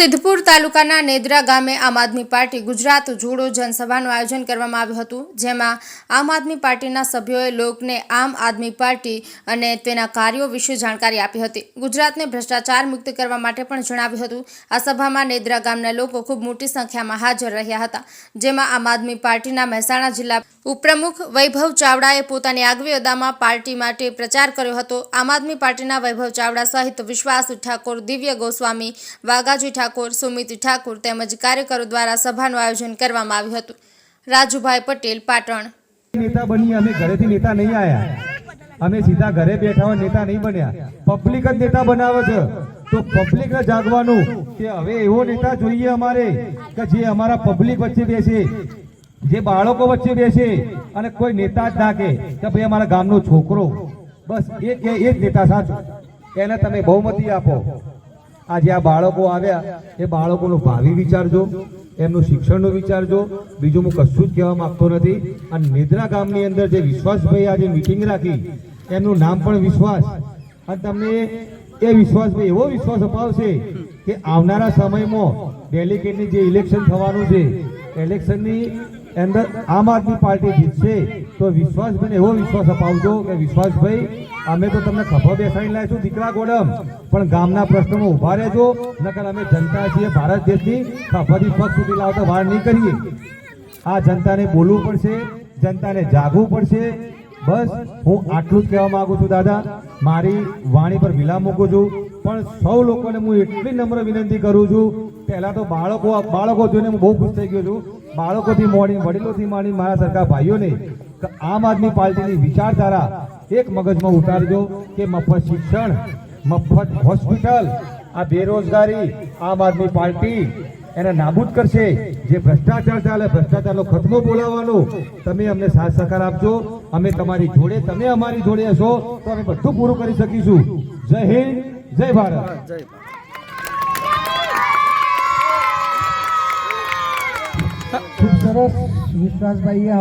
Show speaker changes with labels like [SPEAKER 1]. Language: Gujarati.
[SPEAKER 1] સિદ્ધપુર તાલુકાના નેદરા ગામે આમ આદમી પાર્ટી ગુજરાત જોડો જનસભાનું આયોજન કરવામાં આવ્યું હતું, જેમાં આમ આદમી પાર્ટીના સભ્યોએ લોકને આમ આદમી પાર્ટી અને તેના કાર્યો વિશે જાણકારી આપી હતી. ગુજરાતને ભ્રષ્ટાચાર મુક્ત કરવા માટે પણ જણાવ્યું હતું. આ સભામાં નેદરા ગામના લોકો ખૂબ મોટી સંખ્યામાં હાજર રહ્યા હતા, જેમાં આમ આદમી પાર્ટીના મહેસાણા જિલ્લા ઉપપ્રમુખ વૈભવ ચાવડાએ પોતાની આગવી અદામાં પાર્ટી માટે પ્રચાર કર્યો હતો. આમ આદમી પાર્ટીના વૈભવ ચાવડા સહિત વિશ્વાસ ઠાકોર દિવ્ય ગોસ્વામી, વાઘાજી ઠાકોર સુમિત ઠાકોર તેમજ કાર્યકરો દ્વારા સભાનું આયોજન કરવામાં આવ્યું હતું. રાજુભાઈ પટેલ, પાટણ.
[SPEAKER 2] નેતા બની, અમે ઘરેથી નેતા નહીં આવ્યા અમે સીધા ઘરે બેઠા હોય, નેતા નહીં બન્યા. પબ્લિક જ નેતા બનાવે છે. તો પબ્લિક જાગવાનું કે હવે એવો નેતા જોઈએ અમારે કે જે અમારા પબ્લિક વચ્ચે બેસે, જે બાળકો વચ્ચે બેસે અને કોઈ નેતા જ ના કે ભાઈ અમારા ગામનો છોકરો. બસ એ એ જ નેતા સાચો. એને તમે બહુમતી આપો. આજે આ બાળકો આવ્યા, એ બાળકોનું ભાવિ વિચારજો, એમનું શિક્ષણનું વિચારજો. બીજું હું કશું જ કહેવા માગતો નથી. અને નેદરા ગામની અંદર જે વિશ્વાસભાઈ આજે મિટિંગ રાખી, એમનું નામ પણ વિશ્વાસ. અને તમને એ વિશ્વાસભાઈ એવો વિશ્વાસ અપાવશે કે આવનારા સમયમાં ડેલિગેટની જે ઇલેક્શન થવાનું છે ઇલેક્શનની અંદર આમ આદમી પાર્ટી જીતશે તો વિશ્વાસ મને એવો વિશ્વાસ અપાવજો કે વિશ્વાસભાઈ, અમે તો તમને ખભો બેસાડી લાવીશું, દીકરા ગોડમ. પણ ગામના પ્રશ્નોમાં ઊભા રહેજો, નકર અમે જનતા છીએ, ભારત દેશની ખભાથી પગ સુધી લાવતા વાર નહીં કરીએ. આ જનતાને બોલવું પડશે, જનતાને જાગવું પડશે. બસ, હું આટલું જ કહેવા માંગુ છું, દાદા. મારી વાણી પર વિલામ મૂકું છું. પણ સૌ લોકોને હું એટલી નમ્ર વિનંતી કરું છું, પહેલાં તો બાળકો બાળકો જોઈને હું બહુ ખુશ થઈ ગયો છું. બાળકોથી મોડી, વડીલોથી માંડી મારા સરકાર ભાઈઓને આમ આદમી પાર્ટીની વિચારધારા એક મગજમાં ઉતારજો કે મફત શિક્ષણ, મફત હોસ્પિટલ, આ બેરોજગારી આમ આદમી પાર્ટી એને નાબૂદ કરશે. જે ભ્રષ્ટાચાર ચાલે ભ્રષ્ટાચારનો ખતમો બોલાવવાનો, તમે અમને સાથ સહકાર આપજો. અમે તમારી જોડે, તમે અમારી જોડે હશો, તો અમે બધું પૂરું કરી શકીશું. જય હિન્દ. જય ભારત.
[SPEAKER 3] ખૂબ સરસ વિશ્વાસભાઈએ